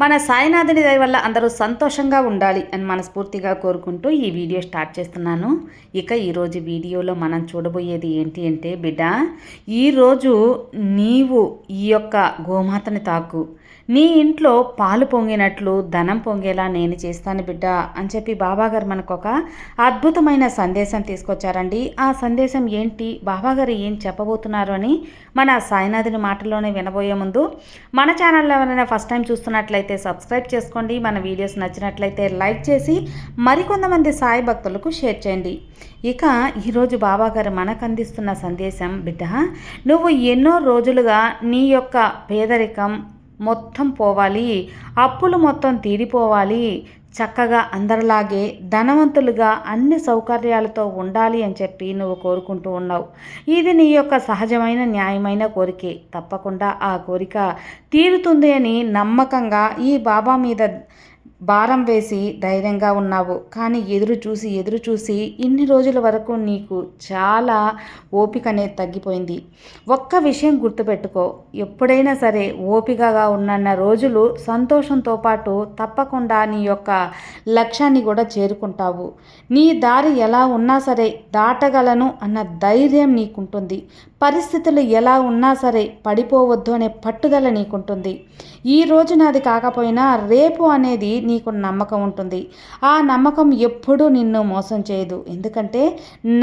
మన సాయినాథుని దయ వల్ల అందరూ సంతోషంగా ఉండాలి అని మనస్ఫూర్తిగా కోరుకుంటూ ఈ వీడియో స్టార్ట్ చేస్తున్నాను. ఇక ఈరోజు వీడియోలో మనం చూడబోయేది ఏంటి అంటే బిడ్డ ఈరోజు నీవు ఈ యొక్క గోమాతని తాకు. నీ ఇంట్లో పాలు పొంగినట్లు ధనం పొంగేలా నేను చేస్తాను బిడ్డ అని చెప్పి బాబాగారు మనకు ఒక అద్భుతమైన సందేశం తీసుకొచ్చారండి. ఆ సందేశం ఏంటి? బాబాగారు ఏం చెప్పబోతున్నారు అని మన సాయినాథుని మాటల్లోనే వినబోయే ముందు మన ఛానల్లో ఎవరైనా ఫస్ట్ టైం చూస్తున్నట్లయితే సబ్స్క్రైబ్ చేసుకోండి. మన వీడియోస్ నచ్చినట్లయితే లైక్ చేసి మరికొంతమంది సాయి భక్తులకు షేర్ చేయండి. ఇక ఈరోజు బాబాగారు మనకు అందిస్తున్న సందేశం బిడ్డ నువ్వు ఎన్నో రోజులుగా నీ యొక్క పేదరికం మొత్తం పోవాలి అప్పులు మొత్తం తీరిపోవాలి చక్కగా అందరిలాగే ధనవంతులుగా అన్ని సౌకర్యాలతో ఉండాలి అని చెప్పి నువ్వు కోరుకుంటూ ఉన్నావు. ఇది నీ యొక్క సహజమైన న్యాయమైన కోరికే. తప్పకుండా ఆ కోరిక తీరుతుంది అని నమ్మకంగా ఈ బాబా మీద భారం వేసి ధైర్యంగా ఉన్నావు. కానీ ఎదురు చూసి ఎదురు చూసి ఇన్ని రోజుల వరకు నీకు చాలా ఓపిక అనేది తగ్గిపోయింది. ఒక్క విషయం గుర్తుపెట్టుకో. ఎప్పుడైనా సరే ఓపికగా ఉన్నన్న రోజులు సంతోషంతో పాటు తప్పకుండా నీ యొక్క లక్ష్యాన్ని కూడా చేరుకుంటావు. నీ దారి ఎలా ఉన్నా సరే దాటగలను అన్న ధైర్యం నీకుంటుంది. పరిస్థితులు ఎలా ఉన్నా సరే పడిపోవద్దు అనే పట్టుదల నీకుంటుంది. ఈ రోజు నాది కాకపోయినా రేపు అనేది నీకు నమ్మకం ఉంటుంది. ఆ నమ్మకం ఎప్పుడూ నిన్ను మోసం చేయదు. ఎందుకంటే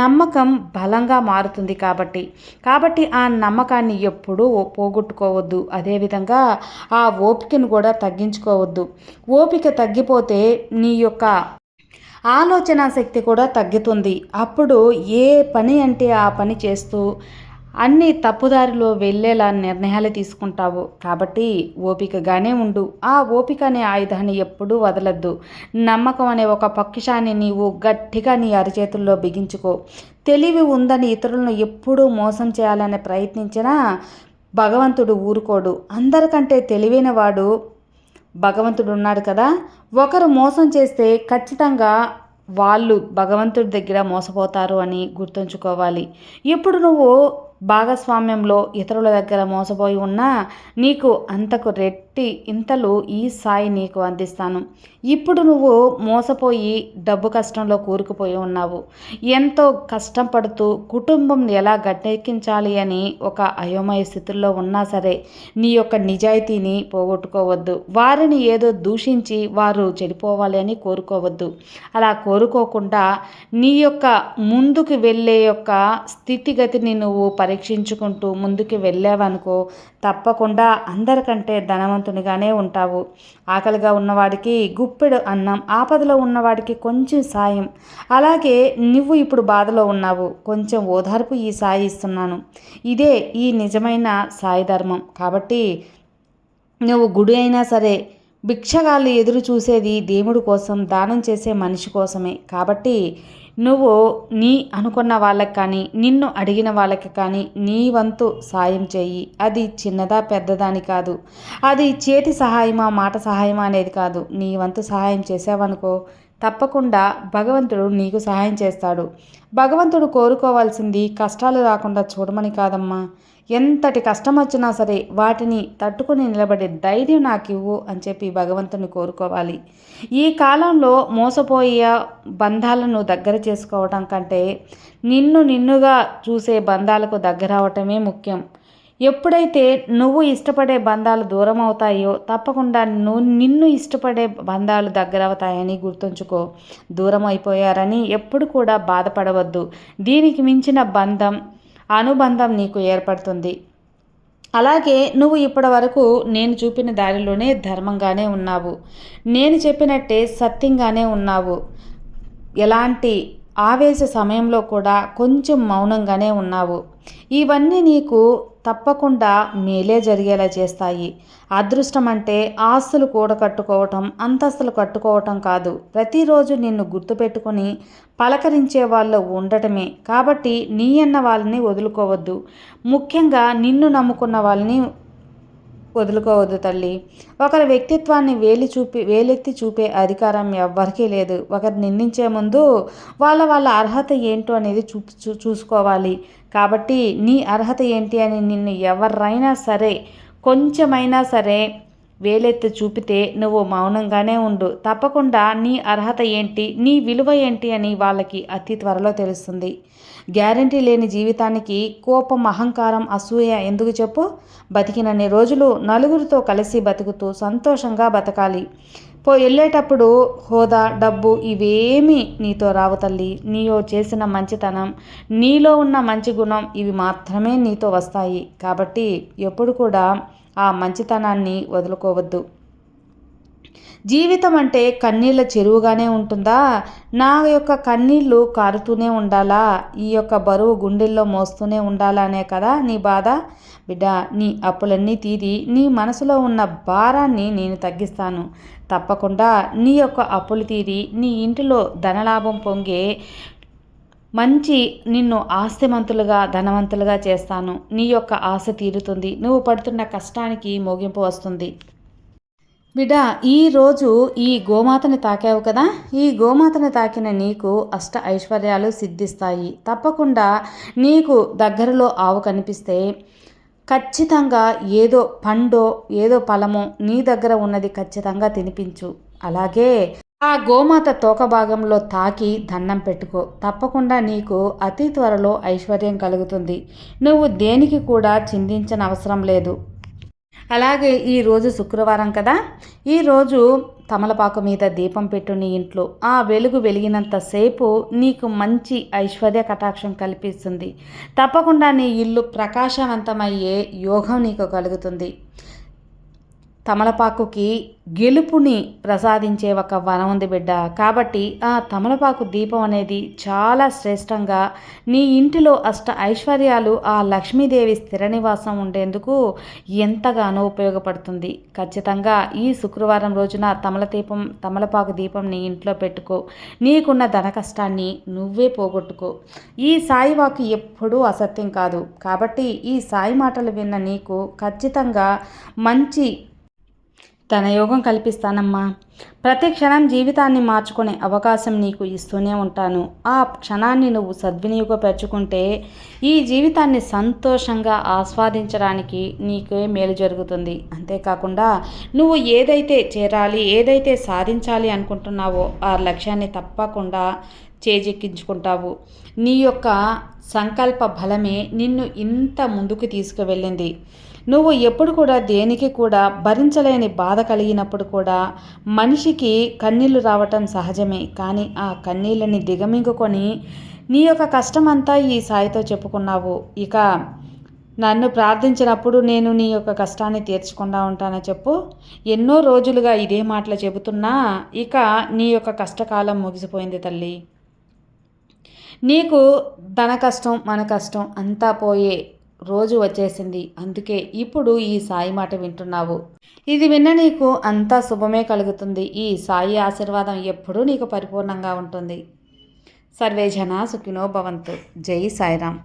నమ్మకం బలంగా మారుతుంది కాబట్టి. కాబట్టి ఆ నమ్మకాన్ని ఎప్పుడూ పోగొట్టుకోవద్దు. అదేవిధంగా ఆ ఓపికను కూడా తగ్గించుకోవద్దు. ఓపిక తగ్గిపోతే నీ యొక్క ఆలోచన శక్తి కూడా తగ్గుతుంది. అప్పుడు ఏ పని అంటే ఆ పని చేస్తూ అన్ని తప్పుదారిలో వెళ్ళేలా నిర్ణయాలు తీసుకుంటావు. కాబట్టి ఓపికగానే ఉండు. ఆ ఓపిక అనే ఆయుధాన్ని ఎప్పుడూ వదలద్దు. నమ్మకం అనే ఒక పక్షాన్ని నీవు గట్టిగా నీ అరిచేతుల్లో బిగించుకో. తెలివి ఉందని ఇతరులను ఎప్పుడూ మోసం చేయాలని ప్రయత్నించినా భగవంతుడు ఊరుకోడు. అందరికంటే తెలివైన వాడు భగవంతుడు ఉన్నాడు కదా. ఒకరు మోసం చేస్తే ఖచ్చితంగా వాళ్ళు భగవంతుడి దగ్గర మోసపోతారు అని గుర్తుంచుకోవాలి. ఇప్పుడు నువ్వు భాగస్వామ్యంలో ఇతరుల దగ్గర మోసపోయి ఉన్నా నీకు అంతకు రెట్టి ఇంతలో ఈ సాయి నీకు అందిస్తాను. ఇప్పుడు నువ్వు మోసపోయి డబ్బు కష్టంలో కూరుకుపోయి ఉన్నావు. ఎంతో కష్టం పడుతూ కుటుంబం ఎలా గట్టెక్కించాలి అని ఒక అయోమయ స్థితుల్లో ఉన్నా సరే నీ యొక్క నిజాయితీని పోగొట్టుకోవద్దు. వారిని ఏదో దూషించి వారు చెడిపోవాలి అని కోరుకోవద్దు. అలా కోరుకోకుండా నీ యొక్క ముందుకు వెళ్ళే యొక్క స్థితిగతిని నువ్వు పరీక్షించుకుంటూ ముందుకు వెళ్ళావనుకో తప్పకుండా అందరికంటే ధనవంతునిగానే ఉంటావు. ఆకలిగా ఉన్నవాడికి గుప్పెడు అన్నం ఆపదలో ఉన్నవాడికి కొంచెం సాయం. అలాగే నువ్వు ఇప్పుడు బాధలో ఉన్నావు. కొంచెం ఓదార్పు ఈ సాయి ఇస్తున్నాను. ఇదే ఈ నిజమైన సాయి ధర్మం. కాబట్టి నువ్వు గుడి అయినా సరే భిక్షగాళ్ళు ఎదురు చూసేది దేవుడి కోసం దానం చేసే మనిషి కోసమే. కాబట్టి నువ్వు నీ అనుకున్న వాళ్ళకి కానీ నిన్ను అడిగిన వాళ్ళకి కానీ నీ వంతు సాయం చేయి. అది చిన్నదా పెద్దదాని కాదు. అది చేతి సహాయమా మాట సహాయమా అనేది కాదు. నీ వంతు సహాయం చేసావనుకో తప్పకుండా భగవంతుడు నీకు సహాయం చేస్తాడు. భగవంతుడు కోరుకోవాల్సింది కష్టాలు రాకుండా చూడమని కాదమ్మా. ఎంతటి కష్టం వచ్చినా సరే వాటిని తట్టుకుని నిలబడే ధైర్యం నాకు ఇవ్వు అని చెప్పి భగవంతుని కోరుకోవాలి. ఈ కాలంలో మోసపోయే బంధాలను దగ్గర చేసుకోవటం కంటే నిన్ను నిన్నుగా చూసే బంధాలకు దగ్గర అవటమే ముఖ్యం. ఎప్పుడైతే నువ్వు ఇష్టపడే బంధాలు దూరం అవుతాయో తప్పకుండా నువ్వు నిన్ను ఇష్టపడే బంధాలు దగ్గర అవుతాయని గుర్తుంచుకో. దూరం అయిపోయారని ఎప్పుడు కూడా బాధపడవద్దు. దీనికి మించిన బంధం అనుబంధం నీకు ఏర్పడుతుంది. అలాగే నువ్వు ఇప్పటి వరకు నేను చూపిన దారిలోనే ధర్మంగానే ఉన్నావు. నేను చెప్పినట్టే సత్యంగానే ఉన్నావు. ఎలాంటి ఆవేశ సమయంలో కూడా కొంచెం మౌనంగానే ఉన్నావు. ఇవన్నీ నీకు తప్పకుండా మేలే జరిగేలా చేస్తాయి. అదృష్టం అంటే ఆస్తులు కూడకట్టుకోవటం అంతస్తులు కట్టుకోవటం కాదు. ప్రతిరోజు నిన్ను గుర్తుపెట్టుకుని పలకరించే వాళ్ళు ఉండటమే. కాబట్టి నీ అన్న వాళ్ళని వదులుకోవద్దు. ముఖ్యంగా నిన్ను నమ్ముకున్న వాళ్ళని వదులుకోవద్దు తల్లి. ఒకరి వ్యక్తిత్వాన్ని వేలి చూపి వేలెత్తి చూపే అధికారం ఎవ్వరికీ లేదు. ఒకరు నిందించే ముందు వాళ్ళ వాళ్ళ అర్హత ఏంటో అనేది చూ చూ- చూసుకోవాలి. కాబట్టి నీ అర్హత ఏంటి అని నిన్ను ఎవరైనా సరే కొంచెమైనా సరే వేలెత్తి చూపితే నువ్వు మౌనంగానే ఉండు. తప్పకుండా నీ అర్హత ఏంటి నీ విలువ ఏంటి అని వాళ్ళకి అతి త్వరలో తెలుస్తుంది. గ్యారంటీ లేని జీవితానికి కోపం అహంకారం అసూయ ఎందుకు చెప్పు? బతికినన్ని రోజులు నలుగురితో కలిసి బతుకుతూ సంతోషంగా బతకాలి. పో వెళ్ళేటప్పుడు హోదా డబ్బు ఇవేమీ నీతో రావు తల్లి. నీయో చేసిన మంచితనం నీలో ఉన్న మంచి గుణం ఇవి మాత్రమే నీతో వస్తాయి. కాబట్టి ఎప్పుడు కూడా ఆ మంచితనాన్ని వదులుకోవద్దు. జీవితం అంటే కన్నీళ్ళ చెరువుగానే ఉంటుందా? నా యొక్క కన్నీళ్ళు కారుతూనే ఉండాలా? ఈ యొక్క బరువు గుండెల్లో మోస్తూనే ఉండాలనే కదా నీ బాధ? బిడ్డ నీ అప్పులన్నీ తీరి నీ మనసులో ఉన్న భారాన్ని నేను తగ్గిస్తాను. తప్పకుండా నీ యొక్క అప్పులు తీరి నీ ఇంటిలో ధనలాభం పొంగే మంచి నిన్ను ఆస్తిమంతులుగా ధనవంతులుగా చేస్తాను. నీ యొక్క ఆశ తీరుతుంది. నువ్వు పడుతున్న కష్టానికి మోగింపు వస్తుంది. బిడ్డ ఈరోజు ఈ గోమాతని తాకావు కదా? ఈ గోమాతని తాకిన నీకు అష్ట ఐశ్వర్యాలు సిద్ధిస్తాయి. తప్పకుండా నీకు దగ్గరలో ఆవు కనిపిస్తే ఖచ్చితంగా ఏదో పండో ఏదో ఫలమో నీ దగ్గర ఉన్నది ఖచ్చితంగా తినిపించు. అలాగే ఆ గోమాత తోక భాగంలో తాకి దండం పెట్టుకో. తప్పకుండా నీకు అతి త్వరలో ఐశ్వర్యం కలుగుతుంది. నువ్వు దేనికి కూడా చింతించని అవసరం లేదు. అలాగే ఈరోజు శుక్రవారం కదా? ఈరోజు తమలపాకు మీద దీపం పెట్టు నీ ఇంట్లో. ఆ వెలుగు వెలిగినంతసేపు నీకు మంచి ఐశ్వర్య కటాక్షం కల్పిస్తుంది. తప్పకుండా నీ ఇల్లు ప్రకాశవంతమయ్యే యోగం నీకు కలుగుతుంది. తమలపాకుకి గెలుపుని ప్రసాదించే ఒక వనం ఉంది బిడ్డ. కాబట్టి ఆ తమలపాకు దీపం అనేది చాలా శ్రేష్టంగా నీ ఇంటిలో అష్ట ఐశ్వర్యాలు ఆ లక్ష్మీదేవి స్థిర నివాసం ఉండేందుకు ఎంతగానో ఉపయోగపడుతుంది. ఖచ్చితంగా ఈ శుక్రవారం రోజున తమల దీపం తమలపాకు దీపం నీ ఇంట్లో పెట్టుకో. నీకున్న ధన కష్టాన్ని నువ్వే పోగొట్టుకో. ఈ సాయివాకు ఎప్పుడూ అసత్యం కాదు. కాబట్టి ఈ సాయి మాటలు విన్న నీకు ఖచ్చితంగా మంచి తన యోగం కల్పిస్తానమ్మా. ప్రతి క్షణం జీవితాన్ని మార్చుకునే అవకాశం నీకు ఇస్తూనే ఉంటాను. ఆ క్షణాన్ని నువ్వు సద్వినియోగపరుచుకుంటే ఈ జీవితాన్ని సంతోషంగా ఆస్వాదించడానికి నీకే మేలు జరుగుతుంది. అంతేకాకుండా నువ్వు ఏదైతే చేరాలి ఏదైతే సాధించాలి అనుకుంటున్నావో ఆ లక్ష్యాన్ని తప్పకుండా చేజెక్కించుకుంటావు. నీ యొక్క సంకల్ప బలమే నిన్ను ఇంత ముందుకు తీసుకువెళ్ళింది. నువ్వు ఎప్పుడు కూడా దేనికి కూడా భరించలేని బాధ కలిగినప్పుడు కూడా మనిషికి కన్నీళ్ళు రావటం సహజమే. కానీ ఆ కన్నీళ్ళని దిగమింగుకొని నీ యొక్క కష్టమంతా ఈ సాయితో చెప్పుకున్నావు. ఇక నన్ను ప్రార్థించినప్పుడు నేను నీ యొక్క కష్టాన్ని తీర్చకుండా ఉంటానని చెప్పు. ఎన్నో రోజులుగా ఇదే మాటలు చెబుతున్నా. ఇక నీ యొక్క కష్టకాలం ముగిసిపోయింది తల్లి. నీకు ధన కష్టం మన కష్టం అంతా పోయే రోజు వచ్చేసింది. అందుకే ఇప్పుడు ఈ సాయి మాట వింటున్నావు. ఇది విన్న నీకు అంతా శుభమే కలుగుతుంది. ఈ సాయి ఆశీర్వాదం ఎప్పుడూ నీకు పరిపూర్ణంగా ఉంటుంది. సర్వే జన సుఖినో భవంతు. జై సాయిరామ్.